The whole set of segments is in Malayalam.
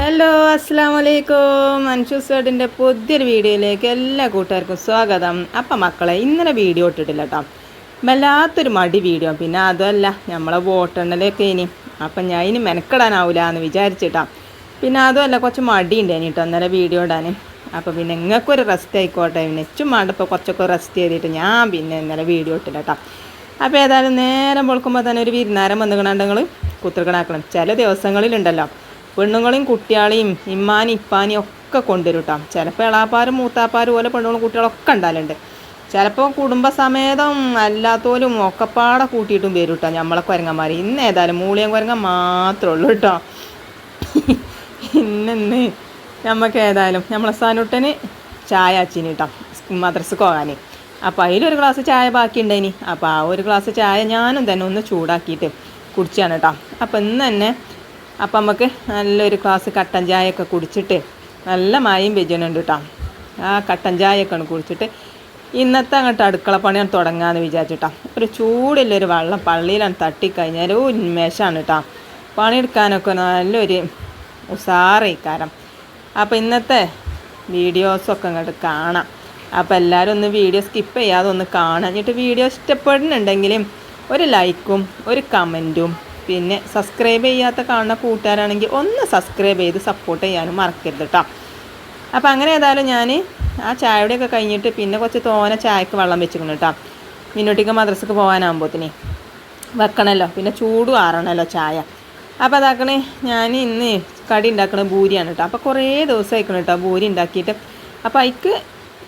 ഹലോ അസ്സാം വലൈക്കും അൻഷൂസ് വേർഡിന്റെ പുതിയൊരു വീഡിയോയിലേക്ക് എല്ലാ കൂട്ടുകാർക്കും സ്വാഗതം. അപ്പം മക്കളെ ഇന്നലെ വീഡിയോ ഇട്ടിട്ടില്ല കേട്ടോ വല്ലാത്തൊരു മടി വീഡിയോ. പിന്നെ അതുമല്ല നമ്മളെ വോട്ടെണ്ണലൊക്കെ ഇനി. അപ്പം ഞാൻ ഇനി മെനക്കെടാനാവില്ല എന്ന് വിചാരിച്ചിട്ടാ. പിന്നെ അതുമല്ല കുറച്ച് മടി ഉണ്ടായിന് കേട്ടോ ഇന്നലെ വീഡിയോ ഇടാൻ അപ്പോൾ പിന്നെ നിങ്ങൾക്കൊരു റെസ്റ്റ് ആയിക്കോട്ടെ. പിന്നെ എച്ചും വേണ്ടപ്പോൾ കുറച്ചൊക്കെ റെസ്റ്റ് ചെയ്തിട്ട് ഞാൻ പിന്നെ ഇന്നലെ വീഡിയോ ഇട്ടില്ല കേട്ടോ അപ്പോൾ ഏതായാലും നേരം പൊളുക്കുമ്പോൾ തന്നെ ഒരു വിരുന്നാരം വന്നു കണ്ടാൽ കുത്തിർക്കണാക്കണം. ചില ദിവസങ്ങളിലുണ്ടല്ലോ. പെണ്ണുങ്ങളെയും കുട്ടികളെയും ഇമ്മാനും ഇപ്പാനും ഒക്കെ കൊണ്ടുവരും ചിലപ്പോൾ എളാപ്പാരും മൂത്താപ്പാരും പോലെ പെണ്ണുങ്ങളും കുട്ടികളൊക്കെ ഉണ്ടാകലുണ്ട് ചിലപ്പോൾ കുടുംബസമേതം അല്ലാത്തോലും ഒക്കെപ്പാടെ കൂട്ടിയിട്ടും വരും കേട്ടോ നമ്മളെ കുരങ്ങന്മാർ ഇന്ന് ഏതായാലും മൂളിയം കുരങ്ങൻ മാത്രമേ ഉള്ളൂ കേട്ടോ ഇന്നെന്ന് നമുക്ക് ഏതായാലും നമ്മളെ സാനുട്ടന് ചായ അച്ചിന് കേട്ടോ മദ്രസ് പോകാൻ അപ്പോൾ അതിലൊരു ഗ്ലാസ് ചായ ബാക്കി ഉണ്ടായിനി അപ്പോൾ ആ ഒരു ഗ്ലാസ് ചായ ഞാനും തന്നെ ഒന്ന് ചൂടാക്കിയിട്ട് കുടിച്ചാണ് കേട്ടോ അപ്പോൾ ഇന്ന് തന്നെ അപ്പം നമുക്ക് നല്ലൊരു ഗ്ലാസ് കട്ടൻ ചായയൊക്കെ കുടിച്ചിട്ട് നല്ല മായയും വെജനുണ്ട് കേട്ടോ ആ കട്ടൻ ചായയൊക്കെ കുടിച്ചിട്ട് ഇന്നത്തെ അങ്ങോട്ട് അടുക്കള പണിയാണ് തുടങ്ങാമെന്ന് വിചാരിച്ചിട്ടാ. ഒരു ചൂടുള്ളൊരു വെള്ളം പള്ളിയിലാണ് തട്ടിക്കഴിഞ്ഞാൽ ഒരു ഉന്മേഷമാണ് കേട്ടോ പണിയെടുക്കാനൊക്കെ നല്ലൊരു ഉസാറയിക്കാരം അപ്പോൾ ഇന്നത്തെ വീഡിയോസൊക്കെ അങ്ങോട്ട് കാണാം. അപ്പോൾ എല്ലാവരും ഒന്ന് വീഡിയോ സ്കിപ്പ് ചെയ്യാതെ ഒന്ന് കാണാം. എന്നിട്ട് വീഡിയോ ഇഷ്ടപ്പെടുന്നുണ്ടെങ്കിലും ഒരു ലൈക്കും ഒരു കമന്റും പിന്നെ സബ്സ്ക്രൈബ് ചെയ്യാത്ത കാണുന്ന കൂട്ടുകാരാണെങ്കിൽ ഒന്ന് സബ്സ്ക്രൈബ് ചെയ്ത് സപ്പോർട്ട് ചെയ്യാനും മറക്കരുത് കേട്ടോ അപ്പോൾ അങ്ങനെ ഏതായാലും ഞാൻ ആ ചായയുടെയൊക്കെ കഴിഞ്ഞിട്ട് പിന്നെ കുറച്ച് തോന ചായക്ക് വെള്ളം വെച്ചിരിക്കണം കേട്ടോ മിന്നോട്ടിക്ക് മദ്രസക്ക് പോകാനാകുമ്പോഴത്തേന് വെക്കണമല്ലോ പിന്നെ ചൂട് ആറണമല്ലോ ചായ. അപ്പോൾ അതാക്കണേ ഞാൻ ഇന്ന് കടി ഉണ്ടാക്കണ ബൂരിയാണ് കേട്ടോ അപ്പോൾ കുറേ ദിവസം ആയിക്കണം കേട്ടോ ബൂരി ഉണ്ടാക്കിയിട്ട്. അപ്പോൾ അതിക്ക്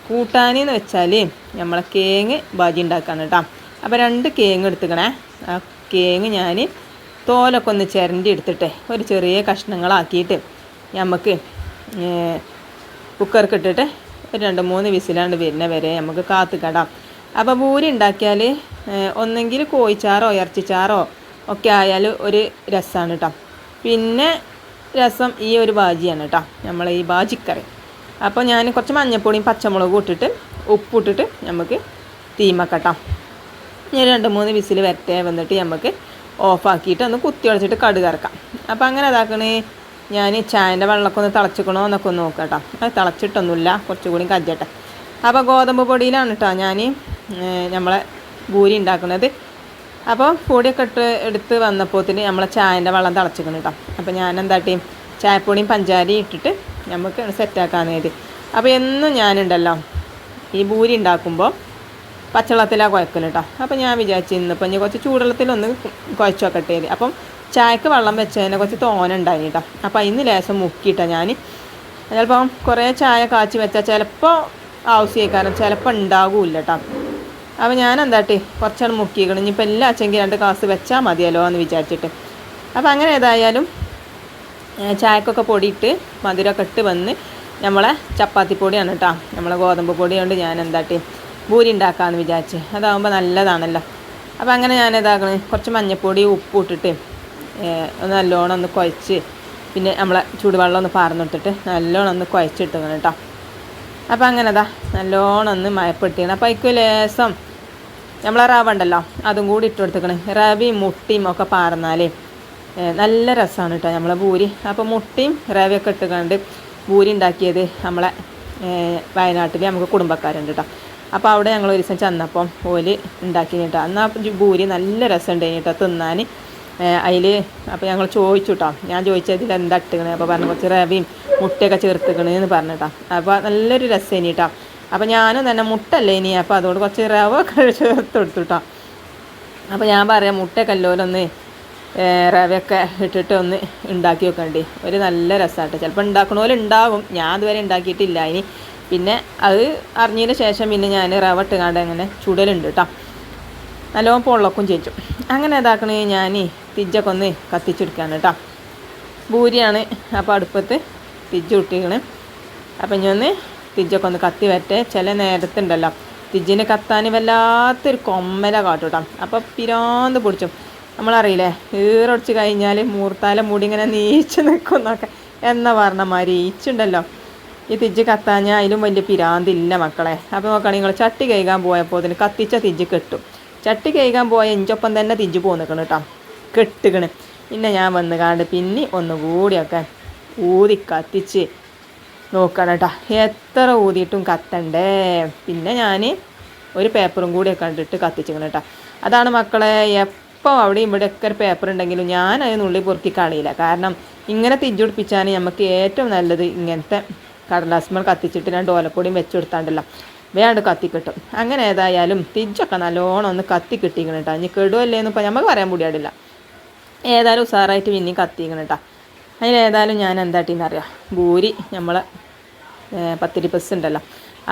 കൂട്ടാനെന്ന് വെച്ചാൽ നമ്മളെ കേങ്ങ് ബാജി ഉണ്ടാക്കാണ് കേട്ടോ അപ്പോൾ രണ്ട് കേങ്ങ് എടുത്തുക്കണേ. ആ കേങ്ങ് ഞാൻ തോലൊക്കെ ഒന്ന് ചിരണ്ടി എടുത്തിട്ട് ഒരു ചെറിയ കഷ്ണങ്ങളാക്കിയിട്ട് നമുക്ക് കുക്കർക്ക് ഇട്ടിട്ട് ഒരു രണ്ട് മൂന്ന് വിസിലാണ്ട് വരുന്ന വരെ നമുക്ക് കാത്തു കടാം. അപ്പോൾ പൂരി ഉണ്ടാക്കിയാൽ ഒന്നെങ്കിൽ കോഴിച്ചാറോ ഇറച്ചിച്ചാറോ ഒക്കെ ആയാൽ ഒരു രസമാണ് കേട്ടോ പിന്നെ രസം ഈ ഒരു ബാജിയാണ് കേട്ടോ നമ്മളെ ഈ ബാജിക്കറി അപ്പോൾ ഞാൻ കുറച്ച് മഞ്ഞൾപ്പൊടിയും പച്ചമുളകും ഇട്ടിട്ട് ഉപ്പിട്ടിട്ട് നമുക്ക് തീമക്കട്ടാം ഞാൻ രണ്ട് മൂന്ന് വിസിൽ വരട്ടെ വന്നിട്ട് നമുക്ക് ഓഫാക്കിയിട്ട് ഒന്ന് കുത്തി ഒളിച്ചിട്ട് കടുക് ഇറക്കാം അപ്പോൾ അങ്ങനെ അതാക്കണേ ഞാൻ ചായന്റെ വെള്ളമൊക്കെ ഒന്ന് തിളച്ചിക്കണോ എന്നൊക്കെ ഒന്ന് നോക്കാം കേട്ടോ. അത് തിളച്ചിട്ടൊന്നുമില്ല. കുറച്ചുകൂടി കജ്ജട്ടെ. അപ്പോൾ ഗോതമ്പ് പൊടിയിലാണ് കേട്ടോ ഞാൻ നമ്മളെ ഭൂരി ഉണ്ടാക്കുന്നത് അപ്പോൾ പൊടിയൊക്കെ ഇട്ട് എടുത്ത് വന്നപ്പോത്തിന് നമ്മളെ ചായന്റെ വെള്ളം തിളച്ചിക്കണം കേട്ടോ അപ്പോൾ ഞാൻ എന്താട്ടി ചായപ്പൊടിയും പഞ്ചാരിയും ഇട്ടിട്ട് നമുക്ക് സെറ്റാക്കാൻ നേരി അപ്പോൾ എന്നും ഞാനുണ്ടല്ലോ ഈ ഭൂരി ഉണ്ടാക്കുമ്പോൾ പച്ചവെള്ളത്തിലാണ് കുഴക്കൽ കേട്ടോ അപ്പോൾ ഞാൻ വിചാരിച്ചു ഇന്നിപ്പോൾ ഇനി കുറച്ച് ചൂടുവെള്ളത്തിലൊന്ന് കുഴച്ച് വെക്കട്ടെ അപ്പം ചായക്ക് വെള്ളം വെച്ചതിനെ കുറച്ച് തോന ഉണ്ടായി കേട്ടോ അപ്പോൾ അതിന് ലേശം മുക്കിയിട്ടാണ് ഞാൻ ചിലപ്പം കുറേ ചായ കാച്ചി വെച്ചാൽ ചിലപ്പോൾ ആവശ്യമായിക്കാരം ചിലപ്പോൾ ഉണ്ടാകില്ല കേട്ടോ അപ്പോൾ ഞാൻ എന്താട്ടെ കുറച്ചാണ് മുക്കിക്കണം ഇനിയിപ്പോൾ എല്ലാ അച്ഛങ്കിൽ രണ്ട് കാസ് വെച്ചാൽ മതിയല്ലോ എന്ന് വിചാരിച്ചിട്ട്. അപ്പോൾ അങ്ങനെ ഏതായാലും ചായക്കൊക്കെ പൊടിയിട്ട് മധുരമൊക്കെ ഇട്ട് വന്ന് നമ്മളെ ചപ്പാത്തി പൊടിയാണ് കേട്ടോ നമ്മളെ ഗോതമ്പ് പൊടി കൊണ്ട് ഞാൻ എന്താട്ടി പൂരി ഉണ്ടാക്കാമെന്ന് വിചാരിച്ച്. അതാകുമ്പോൾ നല്ലതാണല്ലോ. അപ്പോൾ അങ്ങനെ ഞാൻ ഇതാക്കണേ. കുറച്ച് മഞ്ഞൾപ്പൊടി ഉപ്പ് ഇട്ടിട്ട് ഒന്ന് നല്ലോണം ഒന്ന് കുഴച്ച് പിന്നെ നമ്മളെ ചൂടുവെള്ളം ഒന്ന് പാർന്നിട്ടിട്ട് നല്ലോണം ഒന്ന് കുഴച്ചിട്ടു കേട്ടോ അപ്പോൾ അങ്ങനെ അതാ നല്ലോണം ഒന്ന് മയപ്പെട്ടിക്കണം അപ്പോൾ അതിക്ക് ലേസം നമ്മളെ റവ ഉണ്ടല്ലോ അതും കൂടി ഇട്ട് കൊടുത്തേക്കണേ റവയും മുട്ടിയും ഒക്കെ പാർന്നാലേ നല്ല രസമാണ് കേട്ടോ നമ്മളെ പൂരി. അപ്പോൾ മുട്ടിയും റവയൊക്കെ ഇട്ടുകൊണ്ട് പൂരി ഉണ്ടാക്കിയത് നമ്മളെ വയനാട്ടിൽ നമുക്ക് കുടുംബക്കാരുണ്ട് കേട്ടോ അപ്പോൾ അവിടെ ഞങ്ങൾ ഒരു ദിവസം ചെന്നപ്പം ഓൽ ഉണ്ടാക്കി കേട്ടോ എന്നാൽ ഭൂരി നല്ല രസമുണ്ട് കേട്ടോ തിന്നാൻ അതിൽ അപ്പോൾ ഞങ്ങൾ ചോദിച്ചു കേട്ടോ ഞാൻ ചോദിച്ചതിൽ എന്താ ഇട്ടുകണേ അപ്പോൾ പറഞ്ഞു കുറച്ച് റവയും മുട്ടയൊക്കെ ചേർത്തുക്കണേ എന്ന് പറഞ്ഞു കേട്ടോ അപ്പോൾ നല്ലൊരു രസം കേട്ടോ അപ്പോൾ ഞാനും തന്നെ മുട്ടല്ലേ ഇനി അപ്പോൾ അതുകൊണ്ട് കുറച്ച് റവ ഒക്കെ ചേർത്ത് കൊടുത്തു അപ്പോൾ ഞാൻ പറയാം മുട്ടയൊക്കെ അല്ലോലൊന്ന് റവയൊക്കെ ഇട്ടിട്ട് ഒന്ന് ഉണ്ടാക്കി വെക്കണ്ടേ. ഒരു നല്ല രസമായിട്ട് ചിലപ്പോൾ ഉണ്ടാക്കണ പോലെ ഉണ്ടാവും. ഞാൻ അതുവരെ ഉണ്ടാക്കിയിട്ടില്ല. ഇനി പിന്നെ അത് അറിഞ്ഞതിന് ശേഷം പിന്നെ ഞാൻ റവ ഇട്ടുകാണ്ട് അങ്ങനെ ചുടലുണ്ട് കേട്ടോ നല്ലോണം പൊള്ളക്കും ചേച്ചു അങ്ങനെ ഇതാക്കണേ ഞാൻ തിജ്ജൊക്കെ ഒന്ന് കത്തിച്ചെടുക്കുകയാണ് കേട്ടോ ഭൂരിയാണ് അപ്പോൾ അടുപ്പത്ത് തിജ്ജ് ഇട്ടിക്കണ് അപ്പം ഇനി ഒന്ന് തിജ്ജൊക്കെ ഒന്ന് കത്തി വരട്ടെ. ചില നേരത്തുണ്ടല്ലോ. തിജ്ജിനെ കത്താൻ വല്ലാത്തൊരു കൊമ്മല കാട്ടും കേട്ടോ അപ്പോൾ പിരാന്ത് പിടിച്ചു. നമ്മളറിയില്ലേ ഈറൊടിച്ച് കഴിഞ്ഞാൽ മൂർത്താല മുടി ഇങ്ങനെ നീച്ച് നിൽക്കുന്നൊക്കെ. എന്ന പറഞ്ഞ മരീച്ചുണ്ടല്ലോ ഈ തിജ്ജ് കത്താഞ്ഞാൽ അതിലും വലിയ പിരാന്തില്ല മക്കളെ. അപ്പോൾ നോക്കുകയാണെങ്കിൽ നിങ്ങൾ ചട്ടി കഴുകാൻ പോയപ്പോൾ അതിന് കത്തിച്ച തിജ്ജ് കെട്ടും. ചട്ടി കഴുകാൻ പോയ ഇഞ്ചൊപ്പം തന്നെ തിജ്ജ് പോന്നിക്കണം കേട്ടോ കെട്ടുകണ്. പിന്നെ ഞാൻ വന്ന് കാണ്ട് പിന്നെ ഒന്നുകൂടിയൊക്കെ ഊതി കത്തിച്ച് നോക്കണം കേട്ടോ എത്ര ഊതിയിട്ടും കത്തണ്ടേ? പിന്നെ ഞാൻ ഒരു പേപ്പറും കൂടി കണ്ടിട്ട് കത്തിച്ചിക്കണം കേട്ടോ അതാണ് മക്കളെ എപ്പോൾ അവിടെ ഇവിടെയൊക്കെ ഒരു പേപ്പർ ഉണ്ടെങ്കിലും ഞാൻ അതിനുള്ളിൽ നുള്ളി പൊറുക്കി കളയില്ല. കാരണം ഇങ്ങനെ തിരിച്ചുപിടിപ്പിച്ചാൽ നമുക്ക് ഏറ്റവും നല്ലത് ഇങ്ങനത്തെ കടലാസ്മൽ കത്തിച്ചിട്ട് ഞാൻ ഓലപ്പൊടിയും വെച്ച് കൊടുത്താണ്ടല്ലോ വേണ്ട കത്തിക്കിട്ടും. അങ്ങനെ ഏതായാലും തിരിച്ചൊക്കെ നല്ലോണം ഒന്ന് കത്തി കിട്ടിക്കണം കേട്ടോ ഇനി കെടുവല്ലേന്ന് ഇപ്പം നമുക്ക് പറയാൻ മുടിയാടില്ല ഏതായാലും ഉസാറായിട്ട് പിന്നെയും കത്തിക്കണം കേട്ടോ അതിലേതായാലും ഞാൻ എന്താട്ടീന്ന് അറിയാം? ഭൂരി നമ്മളെ പത്തിരി പ്രസ് ഉണ്ടല്ലോ.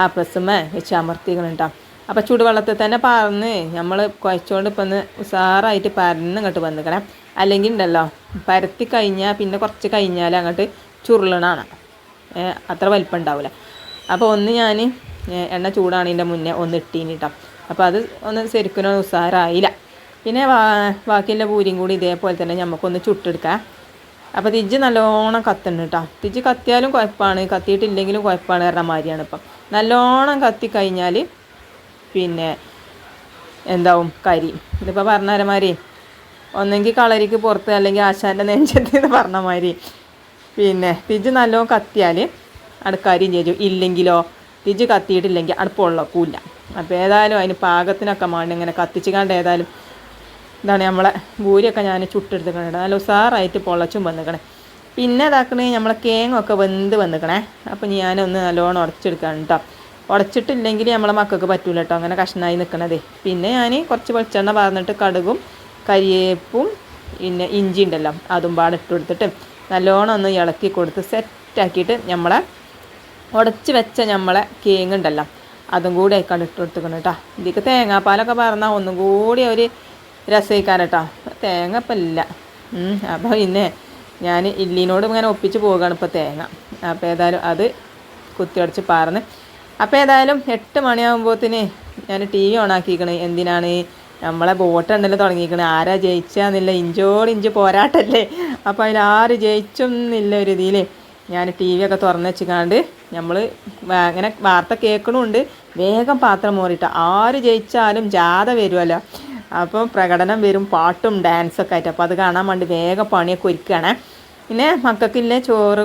ആ പ്രസ്സുമ്മ വെച്ച് അമർത്തിക്കണം കേട്ടോ അപ്പോൾ ചൂടുവെള്ളത്തിൽ തന്നെ പാർന്ന് നമ്മൾ കുഴച്ചുകൊണ്ട് ഇപ്പം ഒന്ന് ഉസാറായിട്ട് പരന്ന് ഇങ്ങോട്ട് വന്നിക്കണം. അല്ലെങ്കിൽ ഉണ്ടല്ലോ പരത്തി കഴിഞ്ഞാൽ പിന്നെ കുറച്ച് കഴിഞ്ഞാൽ അങ്ങോട്ട് ചുരുളണാണ്. അത്ര വലിപ്പം ഉണ്ടാവില്ല അപ്പോൾ ഒന്ന് ഞാൻ എണ്ണ ചൂടാണതിന്റെ മുന്നേ ഒന്ന് ഇട്ടീനിട്ടോ അപ്പോൾ അത് ഒന്ന് ശരിക്കും ഉസാറായില്ല. പിന്നെ ബാക്കിയുള്ള പൂരിയും കൂടി ഇതേപോലെ തന്നെ നമുക്കൊന്ന് ചുട്ടെടുക്കാം. അപ്പോൾ തിജ്ജ് നല്ലോണം കത്തുണ്ട് കേട്ടോ തിജ്ജ് കത്തിയാലും കുഴപ്പമാണ് കത്തിയിട്ടില്ലെങ്കിലും കുഴപ്പമാണ് പറഞ്ഞ മാതിരിയാണ് ഇപ്പം. നല്ലോണം കത്തി കഴിഞ്ഞാൽ പിന്നെ എന്താവും? കരി. ഇതിപ്പോൾ പറഞ്ഞ മാതിരി ഒന്നെങ്കിൽ കളരിക്ക് പുറത്ത് അല്ലെങ്കിൽ ആശാന്റെ നെഞ്ചത്ത് പറഞ്ഞ മാതിരി. പിന്നെ തിജ് നല്ലോണം കത്തിയാൽ അടുക്കാരിയും ചെയ്തു ഇല്ലെങ്കിലോ തിജ് കത്തിയിട്ടില്ലെങ്കിൽ അടുപ്പമുള്ള കൂല്ല അപ്പോൾ ഏതായാലും അതിന് പാകത്തിനൊക്കെ മാണ്ടി ഇങ്ങനെ കത്തിച്ച് കണ്ട് ഏതായാലും ഇതാണ് നമ്മളെ ഭൂരിയൊക്കെ ഞാൻ ചുട്ടെടുത്തിട്ടുണ്ട് നല്ല ഉസാറായിട്ട് പൊള്ളച്ചും വന്നിക്കണേ. പിന്നെ ഇതാക്കണേ നമ്മളെ കേങ്ങൊക്കെ വെന്ത് വന്നിക്കണേ. അപ്പോൾ ഞാനൊന്ന് നല്ലോണം ഉടച്ചെടുക്കണം കേട്ടോ ഉടച്ചിട്ടില്ലെങ്കിൽ നമ്മളെ മക്കൾക്ക് പറ്റൂല കേട്ടോ അങ്ങനെ കഷ്ണമായി നിൽക്കണതേ പിന്നെ ഞാൻ കുറച്ച് വെളിച്ചെണ്ണ പറഞ്ഞിട്ട് കടുകും കരിയേപ്പും പിന്നെ ഇഞ്ചി ഉണ്ടല്ലോ അതും പാടെ ഇട്ട് കൊടുത്തിട്ട് നല്ലോണം ഒന്ന് ഇളക്കി കൊടുത്ത് സെറ്റാക്കിയിട്ട് നമ്മളെ ഉടച്ച് വെച്ച നമ്മളെ കേങ്ങ് ഉണ്ടല്ലോ അതും കൂടി ആയിക്കാണ്ട് ഇട്ട് കൊടുത്തുക്കണം കേട്ടോ. ഇതിക്ക് തേങ്ങാപ്പാലൊക്കെ പറഞ്ഞാൽ ഒന്നും കൂടി ഒരു രസയിക്കാൻ കേട്ടോ. തേങ്ങ ഇപ്പം ഇല്ല. അപ്പോൾ പിന്നെ ഞാൻ ഇല്ലിനോട് ഇങ്ങനെ ഒപ്പിച്ച് പോവുകയാണ് ഇപ്പോൾ തേങ്ങ. അപ്പോൾ ഏതായാലും അത് കുത്തിയടച്ച് പാർന്ന്. അപ്പോൾ ഏതായാലും എട്ട് മണിയാകുമ്പോഴത്തേന് ഞാൻ ടി വി ഓണാക്കിയിരിക്കണേ എന്തിനാണ്? നമ്മളെ ബോട്ട് എണ്ണൽ തുടങ്ങിയിരിക്കണേ. ആരാ ജയിച്ചാന്നില്ല. ഇഞ്ചോട് ഇഞ്ച് പോരാട്ടല്ലേ. അപ്പോൾ അതിൽ ആര് ജയിച്ചൊന്നില്ല ഒരു ഇതിൽ ഞാൻ ടി വി ഒക്കെ തുറന്ന് വെച്ചിക്കാണ്ട് നമ്മൾ അങ്ങനെ വാർത്ത കേൾക്കണമുണ്ട് വേഗം പാത്രം മോറിയിട്ട് ആര് ജയിച്ചാലും ജാഥ വരുമല്ലോ അപ്പോൾ പ്രകടനം വരും പാട്ടും ഡാൻസൊക്കെ ആയിട്ട്. അപ്പോൾ അത് കാണാൻ വേണ്ടി വേഗം പണിയൊക്കെ ഒരുക്കുകയാണേ പിന്നെ മക്കൾക്കില്ലേ ചോറ്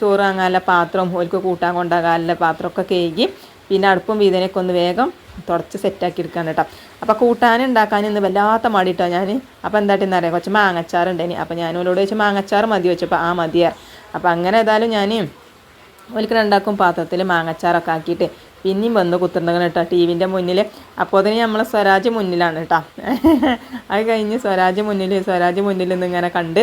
ചോറ് വാങ്ങാനുള്ള പാത്രം ഓൽക്ക് കൂട്ടാൻ കൊണ്ടാകാനുള്ള പാത്രമൊക്കെ കേകി പിന്നെ അടുപ്പും വീതനൊക്കെ ഒന്ന് വേഗം തുടച്ച് സെറ്റാക്കി എടുക്കാൻ കേട്ടോ അപ്പോൾ കൂട്ടാൻ ഉണ്ടാക്കാൻ ഇന്ന് വല്ലാത്ത മടിയിട്ടോ ഞാൻ അപ്പോൾ എന്താട്ടെന്ന് അറിയാം? കുറച്ച് മാങ്ങച്ചാറുണ്ടേനി അപ്പോൾ ഞാൻ ഓലോട് ചോദിച്ചു മാങ്ങച്ചാറ് മതി? വെച്ചപ്പോൾ ആ മതിയാ അപ്പോൾ അങ്ങനെ ഏതായാലും ഞാൻ ഒരിക്കൽ ഉണ്ടാക്കും പാത്രത്തിൽ മാങ്ങച്ചാറൊക്കെ ആക്കിയിട്ട് പിന്നെയും വന്ന് കുത്തിർന്നങ്ങനെ കേട്ടോ ടി വിന്റെ മുന്നിൽ അപ്പോൾ അതിന് നമ്മൾ സ്വരാജ് മുന്നിലാണ് കേട്ടോ അത് കഴിഞ്ഞ് സ്വരാജ് മുന്നിൽ സ്വരാജ് മുന്നിൽ നിന്ന് ഇങ്ങനെ കണ്ട്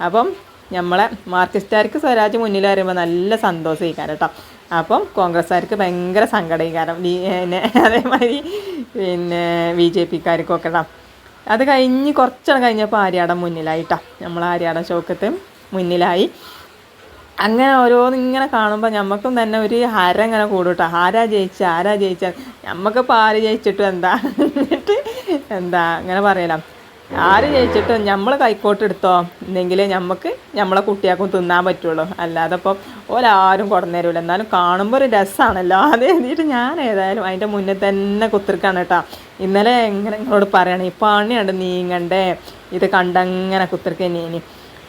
അപ്പം നമ്മളെ മാർക്കിസ്റ്റാർക്ക് സ്വരാജ് മുന്നിൽ അറിയുമ്പോൾ നല്ല സന്തോഷമായിക്കാരം കേട്ടോ അപ്പം കോൺഗ്രസ്സുകാർക്ക് ഭയങ്കര സങ്കടമായിക്കാരം പിന്നെ അതേമാതിരി പിന്നെ ബി ജെ പിക്കാർക്കൊക്കെ അത് കഴിഞ്ഞ് കുറച്ചാണ് കഴിഞ്ഞപ്പോൾ ആര്യാടം മുന്നിലായിട്ടോ നമ്മൾ ആര്യാടം ചോക്കത്ത് മുന്നിലായി. അങ്ങനെ ഓരോന്ന് ഇങ്ങനെ കാണുമ്പോൾ ഞമ്മക്കും തന്നെ ഒരു ഹരം ഇങ്ങനെ കൂടുട്ടോ ആരാ ജയിച്ച ആരാ ജയിച്ച. നമുക്കിപ്പോൾ ആര് ജയിച്ചിട്ടും എന്താ? എന്നിട്ട് എന്താ? അങ്ങനെ പറയലാം. ആര് ജയിച്ചിട്ടും നമ്മൾ കൈക്കോട്ട് എടുത്തോ? എന്നെങ്കിലേ നമുക്ക് നമ്മളെ കുട്ടിയാക്കും തിന്നാൻ പറ്റുള്ളൂ. അല്ലാതെ ഇപ്പം ഓലാരും കൊടന്നേരൂല. എന്നാലും കാണുമ്പോൾ ഒരു രസമാണല്ലോ അത് എഴുതിയിട്ട് ഞാൻ ഏതായാലും അതിന്റെ മുന്നേ തന്നെ കുത്തിർക്കാണ് കേട്ടോ. ഇന്നലെ എങ്ങനെ നിങ്ങളോട് പറയണേ? ഈ പണിയുണ്ട് നീങ്ങണ്ടേ. ഇത് കണ്ടങ്ങനെ കുത്തിർക്കന്നെ ഇനി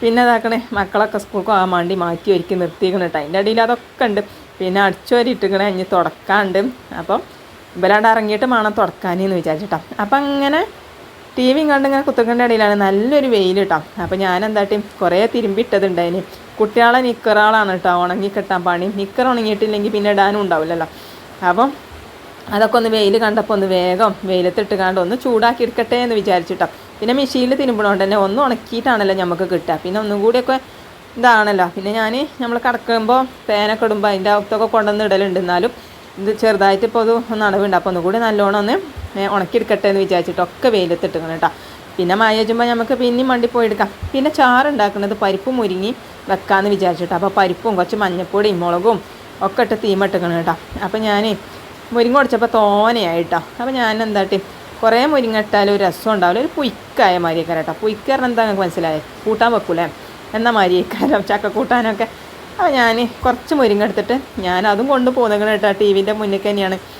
പിന്നെ ഇതാക്കണേ മക്കളൊക്കെ സ്കൂൾക്ക് പോകാൻ വേണ്ടി മാറ്റി ഒരുക്കി നിർത്തിയിരിക്കണം കേട്ടോ. അതിന്റെ അടിയിൽ അതൊക്കെ ഉണ്ട്. പിന്നെ അടിച്ചോരി ഇട്ടിക്കണേ. ഇനി തുടക്കാണ്ട്. അപ്പം ഇവരാണ്ട് ഇറങ്ങിയിട്ട് വേണം തുടക്കാനേന്ന് വിചാരിച്ചിട്ടാണ് അപ്പം അങ്ങനെ ടി വിയും കണ്ട് ഇങ്ങനെ ഇടയിലാണ് നല്ലൊരു വെയിൽ കേട്ടോ അപ്പോൾ ഞാൻ എന്താട്ടി കുറേ തിരുമ്പിട്ടതുണ്ടായിന് കുട്ടികളെ നിക്കറാളാണ് കേട്ടോ ഉണങ്ങി കിട്ടാൻ പണി. നിക്കർ ഉണങ്ങിയിട്ടില്ലെങ്കിൽ പിന്നെ ഇടാനും ഉണ്ടാവില്ലല്ലോ. അപ്പം അതൊക്കെ ഒന്ന് വെയിൽ കണ്ടപ്പോൾ ഒന്ന് വേഗം വെയിലത്തിട്ട് കണ്ട് ഒന്ന് ചൂടാക്കി എടുക്കട്ടെ എന്ന് വിചാരിച്ചിട്ടോ പിന്നെ മെഷീനിൽ തിരുമ്പണോണ്ട് തന്നെ ഒന്ന് ഉണക്കിയിട്ടാണല്ലോ നമുക്ക് കിട്ടുക പിന്നെ ഒന്നും കൂടിയൊക്കെ ഇതാണല്ലോ. പിന്നെ ഞാൻ നമ്മൾ കിടക്കുമ്പോൾ തേനൊക്കെ ഇടുമ്പോൾ അതിന്റെ അകത്തൊക്കെ കൊണ്ടുവന്ന് ഇടലുണ്ട്. എന്നാലും ഇത് ചെറുതായിട്ട് ഇപ്പോൾ അത് ഒന്ന് അടവുണ്ട് അപ്പോൾ ഒന്നുകൂടി നല്ലോണം ഒന്ന് ഉണക്കിയെടുക്കട്ടെ എന്ന് വിചാരിച്ചിട്ട് ഒക്കെ വെയിലത്തിട്ടിക്കണം കേട്ടോ. പിന്നെ മഴ വെച്ചുമ്പോൾ നമുക്ക് പിന്നെയും വണ്ടി പോയി എടുക്കാം. പിന്നെ ചാറ് ഉണ്ടാക്കുന്നത് പരിപ്പ് മുരിങ്ങി വെക്കാമെന്ന് വിചാരിച്ചിട്ടോ. അപ്പോൾ പരിപ്പും കുറച്ച് മഞ്ഞപ്പൊടിയും മുളകും ഒക്കെ ഇട്ട് തീമിട്ടിക്കണം കേട്ടോ. അപ്പോൾ ഞാൻ മുരിങ്ങ ഒടിച്ചപ്പോൾ തോനെയായിട്ടോ. അപ്പോൾ ഞാൻ എന്താട്ടി? കുറേ മുരിങ്ങ ഇട്ടാലും ഒരു രസം ഉണ്ടാവില്ല. ഒരു പുയ്ക്കായ മാതിരിയൊക്കെ കേട്ടോ. പുയ്ക്ക് പറഞ്ഞാൽ എന്താ നിങ്ങൾക്ക് മനസ്സിലായേ? കൂട്ടാൻ വെക്കൂലേ? എന്ന മാതിരിയേക്കാരം ചക്ക കൂട്ടാനൊക്കെ. അപ്പോൾ ഞാൻ കുറച്ച് മുരിങ്ങ എടുത്തിട്ട് ഞാൻ അതും കൊണ്ട് പോകുന്നത് കേട്ടോ. ടി വിന്റെ മുന്നിൽ തന്നെയാണ്.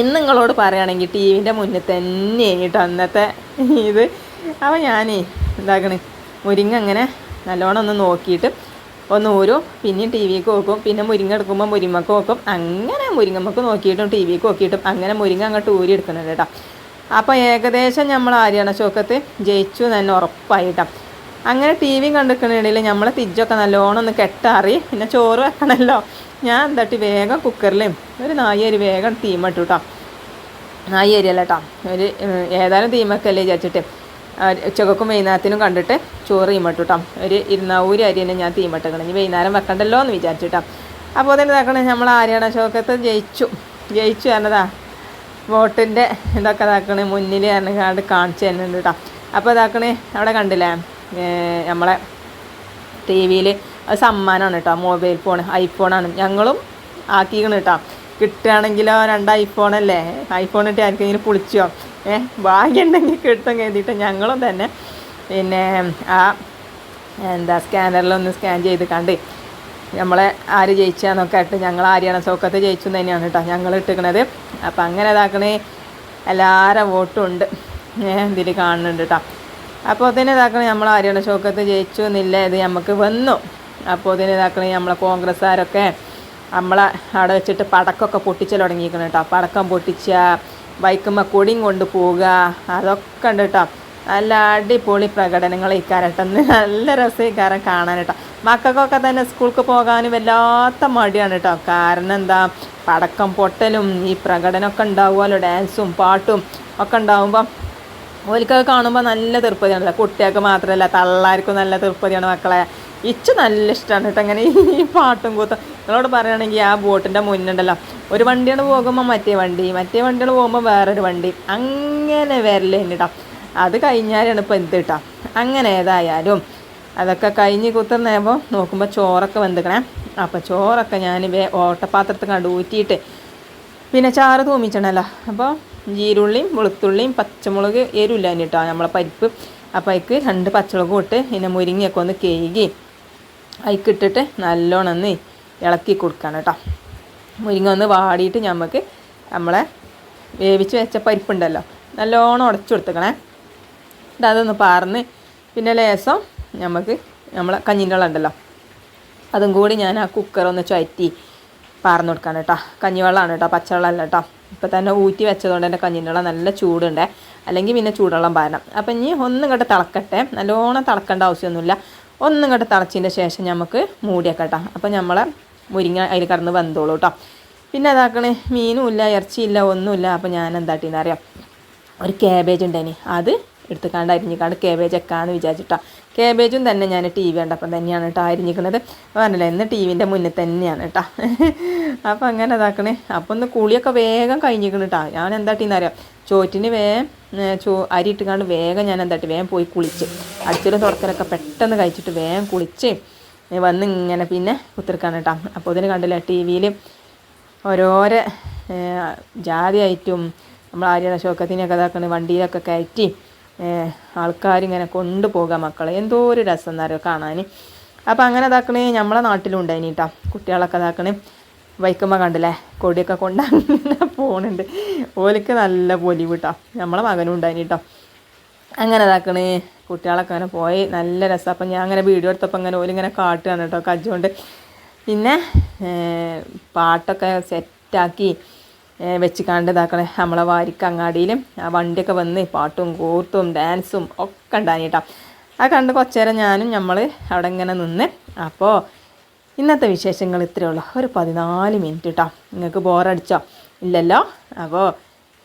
ഇന്ന് നിങ്ങളോട് പറയുകയാണെങ്കിൽ ടി വിന്റെ മുന്നിൽ തന്നെ കേട്ടോ അന്നത്തെ ഇത്. അപ്പോൾ ഞാനേ എന്താക്കണേ? മുരിങ്ങ അങ്ങനെ നല്ലോണം ഒന്ന് നോക്കിയിട്ട് ഒന്ന് ഊരും പിന്നെയും ടി വിക്ക് നോക്കും പിന്നെ മുരിങ്ങ എടുക്കുമ്പോൾ മുരിങ്ങക്ക് നോക്കും. അങ്ങനെ മുരിങ്ങമ്മക്ക് നോക്കിയിട്ടും ടി വിക്ക് നോക്കിയിട്ടും അങ്ങനെ മുരിങ്ങ അങ്ങോട്ട് ഊരി എടുക്കുന്നുണ്ട് കേട്ടോ. അപ്പോൾ ഏകദേശം നമ്മൾ ആര്യാണ് ചോക്കത്ത് ജയിച്ചു തന്നെ ഉറപ്പായിട്ടാണ് അങ്ങനെ ടി വി കണ്ടിരിക്കണിടയിൽ നമ്മൾ തിജ്ജൊക്കെ നല്ലോണം ഒന്ന് കെട്ടാറി പിന്നെ ചോറ് വെക്കണമല്ലോ ഞാൻ എന്താട്ടി വേഗം കുക്കറിലും ഒരു നായരി വേഗം തീമിട്ടു കേട്ടോ നായരി അല്ല കേട്ടോ ഒരു ഏതായാലും തീമക്കല്ലേ വിചാരിച്ചിട്ട്. ഉച്ചക്കും വൈകുന്നേരത്തിനും കണ്ടിട്ട് ചോറ് തീമിട്ടു കേട്ടോ ഒരു ഇരുന്നൂറ് അരി തന്നെ ഞാൻ തീമട്ടക്കണം. ഇനി വൈകുന്നേരം വെക്കണ്ടല്ലോ എന്ന് വിചാരിച്ചിട്ടാ. അപ്പോൾ തന്നെ ഇതാക്കണേ നമ്മൾ ആര്യാണ ചോക്കത്ത് ജയിച്ചു. ജയിച്ചു എന്നതാ വോട്ടിന്റെ ഇതൊക്കെ ഇതാക്കണേ മുന്നിൽ കാണിച്ചു തരുന്നുണ്ട് കേട്ടോ. അപ്പോൾ ഇതാക്കണേ അവിടെ കണ്ടില്ലേ? നമ്മളെ ടി വിയിൽ സമ്മാനമാണ് കേട്ടോ മൊബൈൽ ഫോൺ ഐഫോണാണ് ഞങ്ങളും ആക്കിക്കണം കേട്ടോ കിട്ടുകയാണെങ്കിലോ രണ്ട് ഐഫോണല്ലേ ഐഫോൺ ഇട്ട് ആർക്കെങ്കിലും പൊളിച്ചോ? ഏ ഭാഗ്യമുണ്ടെങ്കിൽ കിട്ടും കരുതിയിട്ട് ഞങ്ങളും തന്നെ പിന്നെ ആ എന്താ സ്കാനറിലൊന്ന് സ്കാൻ ചെയ്ത് കണ്ട് നമ്മളെ ആര് ജയിച്ചാന്നൊക്കെ ആയിട്ട് ഞങ്ങൾ ആര്യാണ സൗക്കത്ത് ജയിച്ചു തന്നെയാണ് കേട്ടോ ഞങ്ങൾ ഇട്ടിക്കണത്. അപ്പം അങ്ങനെ ഇതാക്കണേ എല്ലാവരും വോട്ടും ഉണ്ട്. ഇതിൽ കാണുന്നുണ്ട് കേട്ടോ അപ്പോൾ അതിന് ഇതാക്കണേ നമ്മൾ ആര്യാണ് ഷോക്കത്ത് ജയിച്ചു എന്നില്ല ഇത് നമുക്ക് വന്നു. അപ്പോൾ അതിന് ഇതാക്കണേ നമ്മളെ കോൺഗ്രസ്സുകാരൊക്കെ നമ്മളെ അവിടെ വെച്ചിട്ട് പടക്കമൊക്കെ പൊട്ടിച്ചൽ തുടങ്ങിയിരിക്കണം കേട്ടോ പടക്കം പൊട്ടിച്ച ബൈക്കുമ്മ കൊടിയും കൊണ്ട് പോവുക അതൊക്കെ ഉണ്ട് കേട്ടോ നല്ല അടിപൊളി പ്രകടനങ്ങൾ ഈ ഇക്കാരട്ടെന്ന് നല്ല രസം ഇക്കാരം കാണാൻ കേട്ടോ മക്കൾക്കൊക്കെ തന്നെ സ്കൂൾക്ക് പോകാനും വല്ലാത്ത മടിയാണ് കേട്ടോ കാരണം എന്താ പടക്കം പൊട്ടലും ഈ പ്രകടനമൊക്കെ ഉണ്ടാവുമല്ലോ ഡാൻസും പാട്ടും ഒക്കെ ഉണ്ടാവുമ്പം ഓലിക്കൊക്കെ കാണുമ്പോൾ നല്ല തൃപ്പതിയാണല്ലോ കുട്ടികൾക്ക് മാത്രമല്ല തള്ളാർക്കും നല്ല തൃപ്തിയാണ് മക്കളെ. ഇച്ച് നല്ല ഇഷ്ടമാണ് കേട്ടോ അങ്ങനെ ഈ പാട്ടും കൂത്തും. നിങ്ങളോട് പറയുകയാണെങ്കിൽ ആ ബോട്ടിന്റെ മുന്നുണ്ടല്ലോ ഒരു വണ്ടിയാണ് പോകുമ്പോൾ മറ്റേ വണ്ടി മറ്റേ വണ്ടികൾ പോകുമ്പോൾ വേറൊരു വണ്ടി. അങ്ങനെ വരലേ കേട്ടോ അത് കഴിഞ്ഞാലാണ് ഇപ്പം എന്ത് കേട്ടോ അങ്ങനെ ഏതായാലും അതൊക്കെ കഴിഞ്ഞ് കുത്തുന്നേപ്പോൾ നോക്കുമ്പോൾ ചോറൊക്കെ വെന്തുക്കണേ. അപ്പോൾ ചോറൊക്കെ ഞാൻ ഓട്ടപ്പാത്രത്തിൽ കണ്ട് ഊറ്റിയിട്ട് പിന്നെ ചാറ് തൂമിച്ചണല്ലോ. അപ്പോൾ ജീരുള്ളിയും വെളുത്തുള്ളിയും പച്ചമുളക് എരിവില്ല കേട്ടോ നമ്മളെ പരിപ്പ്. അപ്പോൾ അതിക്ക് രണ്ട് പച്ചമുളക് ഇട്ട് പിന്നെ മുരിങ്ങയൊക്കെ ഒന്ന് കേകി അതിക്കിട്ടിട്ട് നല്ലോണം ഒന്ന് ഇളക്കി കൊടുക്കണം കേട്ടോ മുരിങ്ങ ഒന്ന് വാടിയിട്ട് നമുക്ക് നമ്മളെ വേവിച്ച് വെച്ച പരിപ്പുണ്ടല്ലോ നല്ലോണം ഉടച്ചു കൊടുത്തേക്കണേ. അതൊന്ന് പാർന്ന് പിന്നെ ലേസം നമുക്ക് നമ്മളെ കഞ്ഞിന്റെ വെള്ളം ഉണ്ടല്ലോ അതും കൂടി ഞാൻ ആ കുക്കറൊന്ന് ചുയറ്റി പാർന്ന് കൊടുക്കാൻ കേട്ടോ കഞ്ഞിവെള്ളമാണ് കേട്ടോ പച്ചവെള്ളമല്ല കേട്ടോ ഇപ്പം തന്നെ ഊറ്റി വെച്ചതുകൊണ്ട് എന്റെ കഞ്ഞിന്റെ നല്ല ചൂടുണ്ട്. അല്ലെങ്കിൽ പിന്നെ ചൂടുവെള്ളം പാരണം. അപ്പം ഇനി ഒന്നും ഇങ്ങോട്ട് തിളക്കട്ടെ. നല്ലോണം തിളക്കേണ്ട ആവശ്യമൊന്നുമില്ല. ഒന്നും ഇങ്ങോട്ട് തിളച്ചതിന്റെ ശേഷം നമുക്ക് മൂടിയൊക്കെ കേട്ടോ അപ്പം നമ്മളെ മുരിങ്ങ അതിൽ കടന്ന് വെന്തോളൂ കേട്ടോ പിന്നെ അതാക്കണേ മീനും ഇല്ല ഇറച്ചിയില്ല ഒന്നുമില്ല. അപ്പം ഞാൻ എന്താട്ടിന്ന് അറിയാം? ഒരു ക്യാബേജ് ഉണ്ടേനി. അത് എടുത്തുകാണ്ട് അരിഞ്ഞിക്കാണ്ട് കേബേജൊക്കെയാണ് വിചാരിച്ചിട്ടാ. കേബേജും തന്നെ ഞാൻ ടി വി കണ്ടപ്പം തന്നെയാണ് കേട്ടോ അരിഞ്ഞിക്കണത് പറഞ്ഞില്ല ഇന്ന് ടി വിന്റെ മുന്നിൽ തന്നെയാണ് കേട്ടോ അപ്പോൾ അങ്ങനെ ഇതാക്കണേ. അപ്പോൾ ഒന്ന് കുളിയൊക്കെ വേഗം കഴിഞ്ഞിരിക്കണം കേട്ടോ ഞാൻ എന്താ അറിയാം? ചോറ്റിന് വേഗം ചോ അരി ഇട്ടുകാണ്ട് വേഗം ഞാൻ എന്താട്ടി വേഗം പോയി കുളിച്ച്. അടിച്ചൊരു തുറക്കലൊക്കെ പെട്ടെന്ന് കഴിച്ചിട്ട് വേഗം കുളിച്ച് വന്ന് ഇങ്ങനെ പിന്നെ കുത്തിരിക്കാണ് കേട്ടോ അപ്പോൾ ഇതിന് കണ്ടില്ല ടി വിയിൽ ഓരോരോ ജാതിയായിട്ടും നമ്മൾ ആര്യ ശോക്കത്തിനൊക്കെ ഇതാക്കണ വണ്ടിയിലൊക്കെ കയറ്റി ആൾക്കാരിങ്ങനെ കൊണ്ടുപോകാം മക്കളെ. എന്തോ ഒരു രസം എന്നറിയോ കാണാൻ അപ്പോൾ അങ്ങനെ ഇതാക്കണേ നമ്മളെ നാട്ടിലും ഉണ്ടായിനി കേട്ടോ കുട്ടികളൊക്കെ ഇതാക്കണേ. വൈക്കുമ്പോൾ കണ്ടില്ലേ കൊടിയൊക്കെ കൊണ്ട് അങ്ങനെ പോണുണ്ട്. ഓലിക്ക് നല്ല പൊലിവ് വിട്ടോ നമ്മളെ മകനും ഉണ്ടായിനി കേട്ടോ അങ്ങനെ ഇതാക്കണേ കുട്ടികളൊക്കെ അങ്ങനെ പോയി. നല്ല രസം. അപ്പം ഞാൻ അങ്ങനെ വീഡിയോ എടുത്തപ്പോൾ അങ്ങനെ ഓലിങ്ങനെ കാട്ടുകയാണ് കേട്ടോ കജ്ജുകൊണ്ട്. പിന്നെ പാട്ടൊക്കെ സെറ്റാക്കി വെച്ച് കണ്ട് ഇതാക്കണേ നമ്മളെ വാരിക്ക അങ്ങാടിയിലും. ആ വണ്ടിയൊക്കെ വന്ന് പാട്ടും കൂത്തും ഡാൻസും ഒക്കെ ഉണ്ടായി കേട്ടോ ആ കണ്ട് കുറച്ച് നേരം ഞാനും നമ്മൾ അവിടെ ഇങ്ങനെ നിന്ന്. അപ്പോൾ ഇന്നത്തെ വിശേഷങ്ങൾ ഇത്രയേ ഉള്ളൂ. ഒരു പതിനാല് മിനിറ്റ് കേട്ടോ നിങ്ങൾക്ക് ബോറടിച്ചോ? ഇല്ലല്ലോ? അപ്പോൾ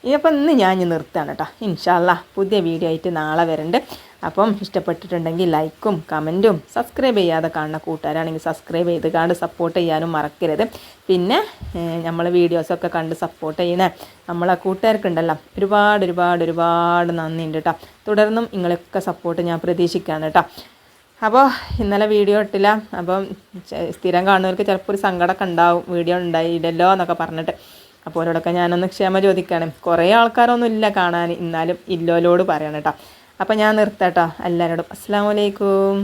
ഇനിയപ്പോൾ ഇന്ന് ഞാൻ നിർത്തുകയാണ് കേട്ടോ ഇൻഷാല്ല പുതിയ വീഡിയോ ആയിട്ട് നാളെ വരുന്നുണ്ട് അപ്പം ഇഷ്ടപ്പെട്ടിട്ടുണ്ടെങ്കിൽ ലൈക്കും കമന്റും സബ്സ്ക്രൈബ് ചെയ്യാതെ കാണുന്ന കൂട്ടുകാരാണെങ്കിൽ സബ്സ്ക്രൈബ് ചെയ്ത് കണ്ട് സപ്പോർട്ട് ചെയ്യാനും മറക്കരുത്. പിന്നെ നമ്മൾ വീഡിയോസൊക്കെ കണ്ട് സപ്പോർട്ട് ചെയ്യുന്ന നമ്മളെ കൂട്ടുകാർക്കുണ്ടല്ലോ. ഒരുപാട് ഒരുപാട് ഒരുപാട് നന്ദിയുണ്ട് കേട്ടോ തുടർന്നും നിങ്ങളൊക്കെ സപ്പോർട്ട് ഞാൻ പ്രതീക്ഷിക്കുകയാണ് കേട്ടോ അപ്പോൾ ഇന്നലെ വീഡിയോ ഇട്ടില്ല. അപ്പം സ്ഥിരം കാണുന്നവർക്ക് ചിലപ്പോൾ ഒരു സങ്കടമൊക്കെ ഉണ്ടാവും. വീഡിയോ ഉണ്ടായില്ലല്ലോ എന്നൊക്കെ പറഞ്ഞിട്ട്. അപ്പോൾ അവരോടൊക്കെ ഞാനൊന്ന് ക്ഷമ ചോദിക്കുകയാണ്. കുറേ ആൾക്കാരൊന്നും ഇല്ല കാണാൻ. എന്നാലും ഇല്ലോലോട് പറയണം കേട്ടോ അപ്പോൾ ഞാൻ നിർത്താം കേട്ടോ എല്ലാവരോടും അസ്സാം വലൈക്കും